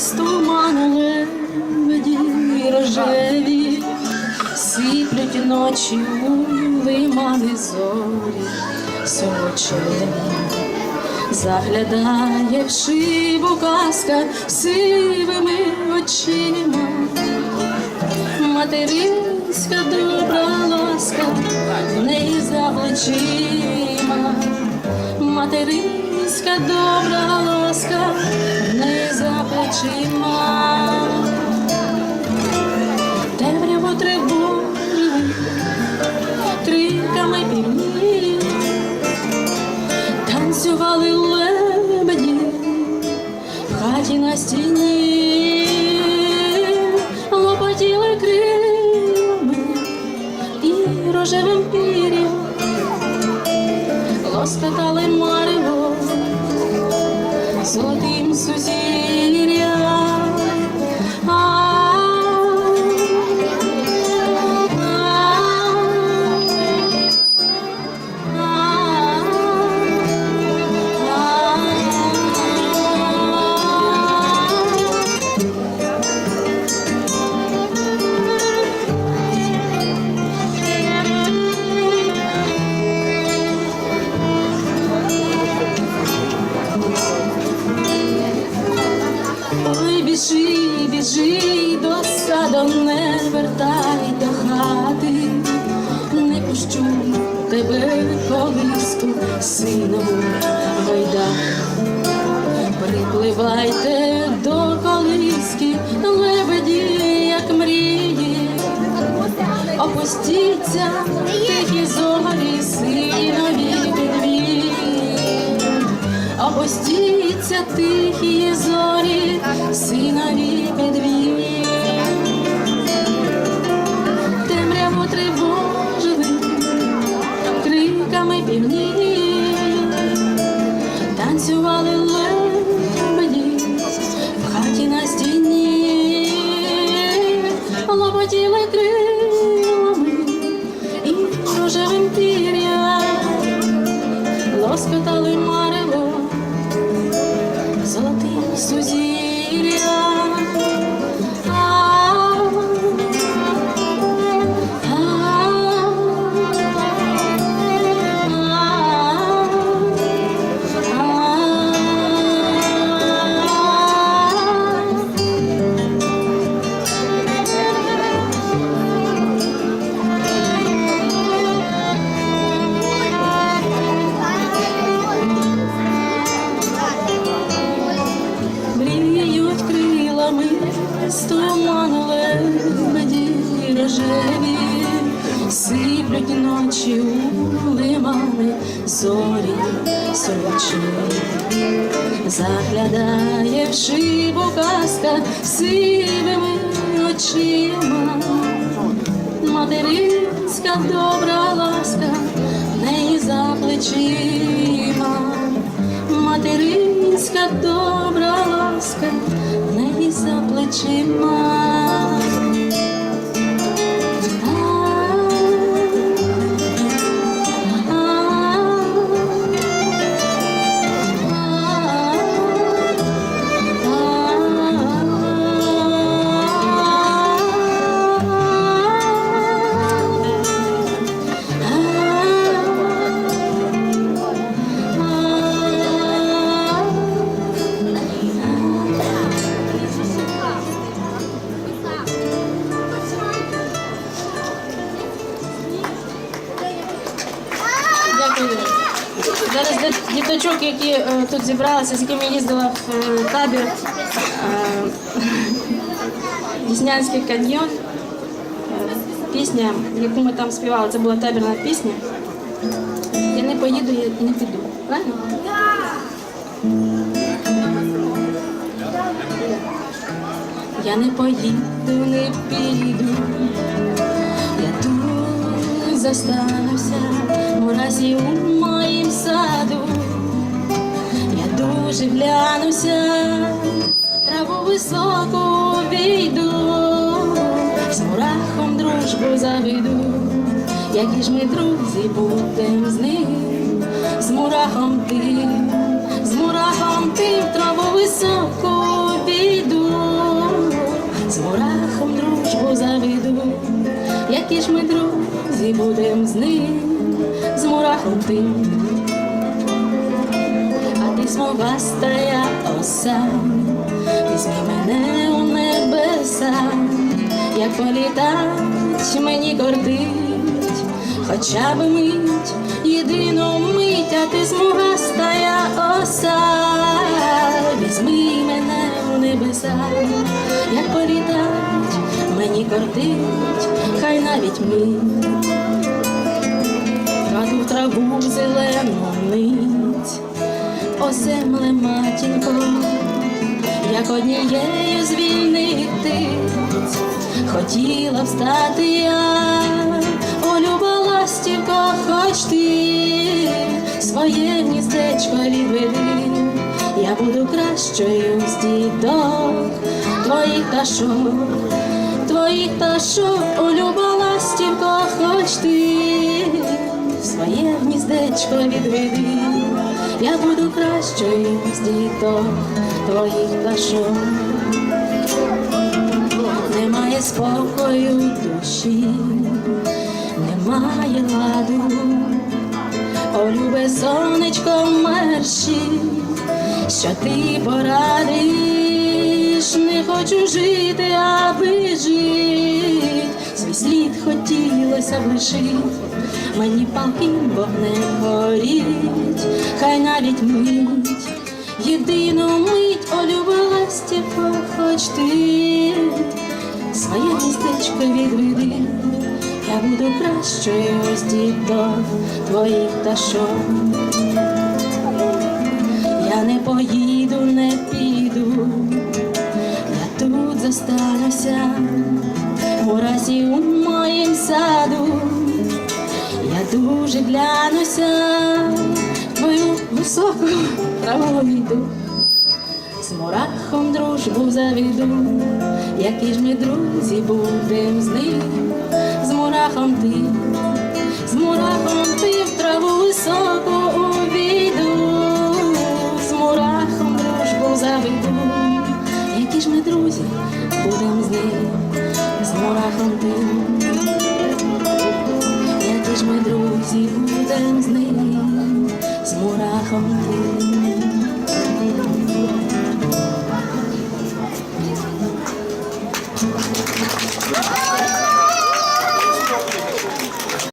з туману лебеді рожеві, сиплють ночі у лимани зорі. Сорочеві. Заглядає в шибу казка сивими очима, материнська добра ласка в неї за плечима, материнська добра ласка в неї за плечима. Темряву криками півні, танцювали лебеді в хаті на стіні, лопотіли крилами і рожевим пір'ям, лоскотали тебе колиску, синову гайда. Припливайте до колиски, лебеді, як мрії, опустіться тихі зорі, синові підвії. Опустіться тихі зорі, синові підвії. Півні, танцювали лебеді в хаті на стіні, лопотіли крилами і рожевим пір'ям. Лоскотали марево золотим сузір'ям. Зорі сорочує, Заглядає в шибу казка сивими очима, материнська добра ласка в неї за плечима. Материнська добра Дякую. Зараз діточок, які е, тут зібралися, з якими їздила в е, табір е, Діснянський каньйон. Пісня, яку ми там співали, це була табірна пісня. Я не поїду, я не піду. Правильно? Я не поїду, не піду здесь застануся у разі у моїм саду, я дуже глянуся, траву високу війду, з мурахом дружбу заведу, які ж ми друзі будем з ним, з мурахом ти, з мурахом ти траву високу війду, з мурахом дружбу заведу, які ж ми друзі будем з ним, з мурахом. А ти смугастая оса, візьми мене у небеса, як політать мені кортить, хоча б мить, єдину мить, а ти смугастая оса, візьми мене у небеса, як політать мені кортить, хай навіть ми. Мить. Трату траву зелену нить, о земле матінко, як однією звільнити, хотіла б стати я, о люба ластівко, хоч ти своє гніздечко відведи, я буду кращою з діток твоїх пташок, твоїх пташок, о люба ластівко, хоч ти своє гніздечко відведи, я буду кращою з діток твоїх пташок. Немає спокою душі, немає ладу, о любе сонечко мерші, що ти порадиш, не хочу жити, аби жить, свій слід хотілося б лишити, мені палким вогнем горіть, хай навіть мить, єдину мить, о люба ластівко, хоч ти своє містечко відведи, я буду кращою з діток твоїх пташок. Я не поїду, тут зостануся, у разі у моїм саду, я дуже глянуся, твою високу траву йду. З мурахом дружбу заведу, які ж ми друзі будем з ним, з мурахом ти, з мурахом ти в траву високу увійду, з мурахом дружбу заведу, які ж ми друзі будем з ним, з мурахом ти, які ж ми друзі будем з ним, з мурахом ти.